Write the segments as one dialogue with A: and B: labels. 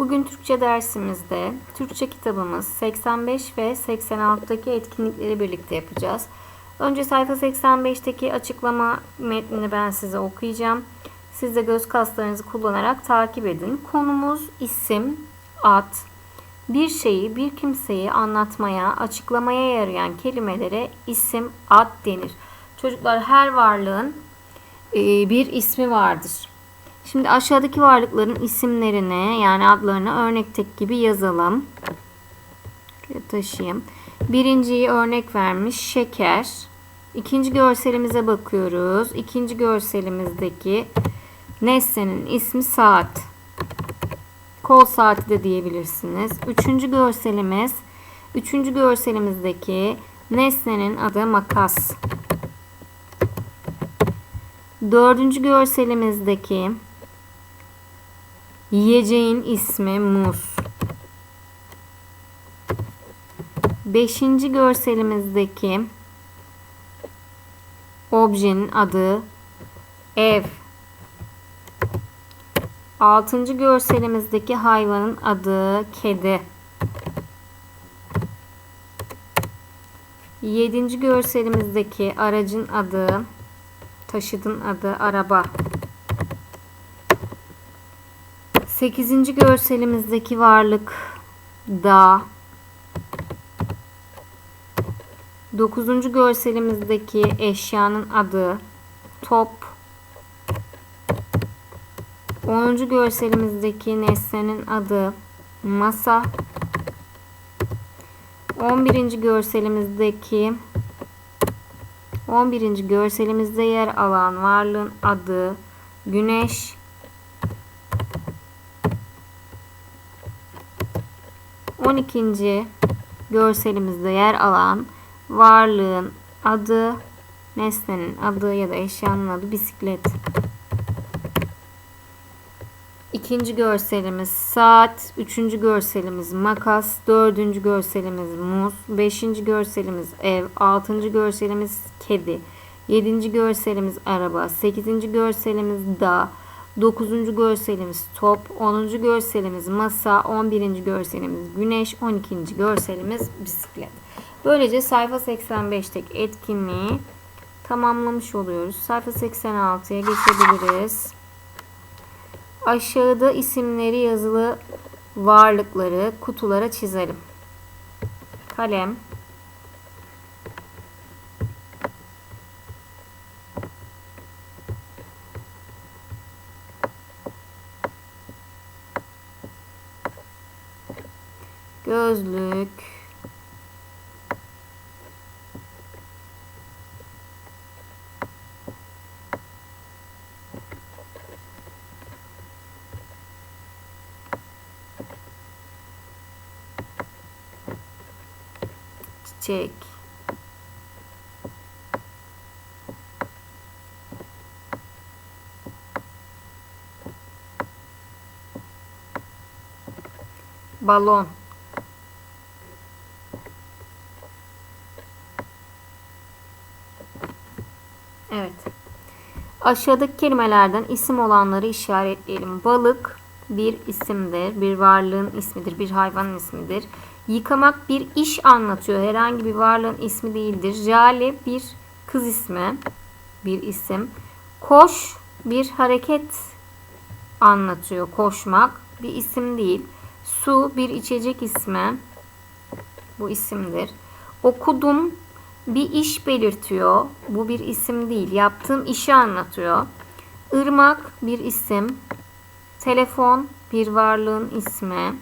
A: Bugün Türkçe dersimizde Türkçe kitabımız 85 ve 86'daki etkinlikleri birlikte yapacağız. Önce sayfa 85'teki açıklama metnini ben size okuyacağım. Siz de göz kaslarınızı kullanarak takip edin. Konumuz isim, ad, bir şeyi, bir kimseyi anlatmaya, açıklamaya yarayan kelimelere isim, ad denir. Çocuklar her varlığın e, bir ismi vardır. Şimdi aşağıdaki varlıkların isimlerini yani adlarını örnekteki gibi yazalım. Şuraya taşıyayım. Birinciyi örnek vermiş şeker. İkinci görselimize bakıyoruz. İkinci görselimizdeki nesnenin ismi saat. Kol saati de diyebilirsiniz. Üçüncü görselimiz. Üçüncü görselimizdeki nesnenin adı makas. Dördüncü görselimizdeki yiyeceğin ismi muz. Beşinci görselimizdeki objenin adı ev. Altıncı görselimizdeki hayvanın adı kedi. Yedinci görselimizdeki aracın adı taşıdın adı araba. Sekizinci görselimizdeki varlık dağ. Dokuzuncu görselimizdeki eşyanın adı top. Onuncu görselimizdeki nesnenin adı masa. On birinci görselimizdeki 11. görselimizde yer alan varlığın adı Güneş. On ikinci görselimizde yer alan varlığın adı, nesnenin adı ya da eşyanın adı bisiklet. İkinci görselimiz saat, üçüncü görselimiz makas, dördüncü görselimiz muz, beşinci görselimiz ev, altıncı görselimiz kedi, yedinci görselimiz araba, sekizinci görselimiz dağ, dokuzuncu görselimiz top, onuncu görselimiz masa, on birinci görselimiz güneş, on ikinci görselimiz bisiklet. Böylece sayfa 85'teki etkinliği tamamlamış oluyoruz. Sayfa 86'ya geçebiliriz. Aşağıda isimleri yazılı varlıkları kutulara çizelim. Kalem. Gözlük. çiçek balon Evet. Aşağıdaki kelimelerden isim olanları işaretleyelim. Balık bir isimdir, bir varlığın ismidir, bir hayvanın ismidir. Yıkamak bir iş anlatıyor. Herhangi bir varlığın ismi değildir. Jale bir kız ismi, bir isim. Koş bir hareket anlatıyor. Koşmak bir isim değil. Su bir içecek ismi. Bu isimdir. Okudum bir iş belirtiyor. Bu bir isim değil. Yaptığım işi anlatıyor. Irmak bir isim. Telefon bir varlığın ismi.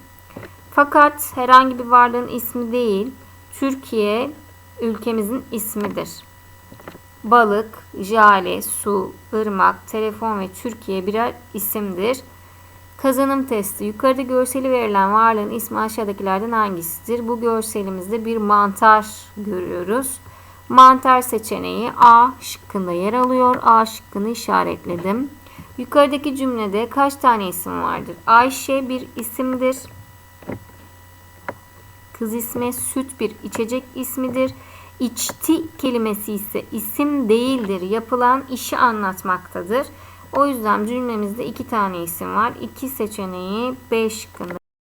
A: Fakat herhangi bir varlığın ismi değil. Türkiye ülkemizin ismidir. Balık, jale, su, ırmak, telefon ve Türkiye birer isimdir. Kazanım testi. Yukarıda görseli verilen varlığın ismi aşağıdakilerden hangisidir? Bu görselimizde bir mantar görüyoruz. Mantar seçeneği A şıkkında yer alıyor. A şıkkını işaretledim. Yukarıdaki cümlede kaç tane isim vardır? Ayşe bir isimdir. Kız ismi süt bir içecek ismidir. İçti kelimesi ise isim değildir. Yapılan işi anlatmaktadır. O yüzden cümlemizde iki tane isim var. İki seçeneği B şıkkında.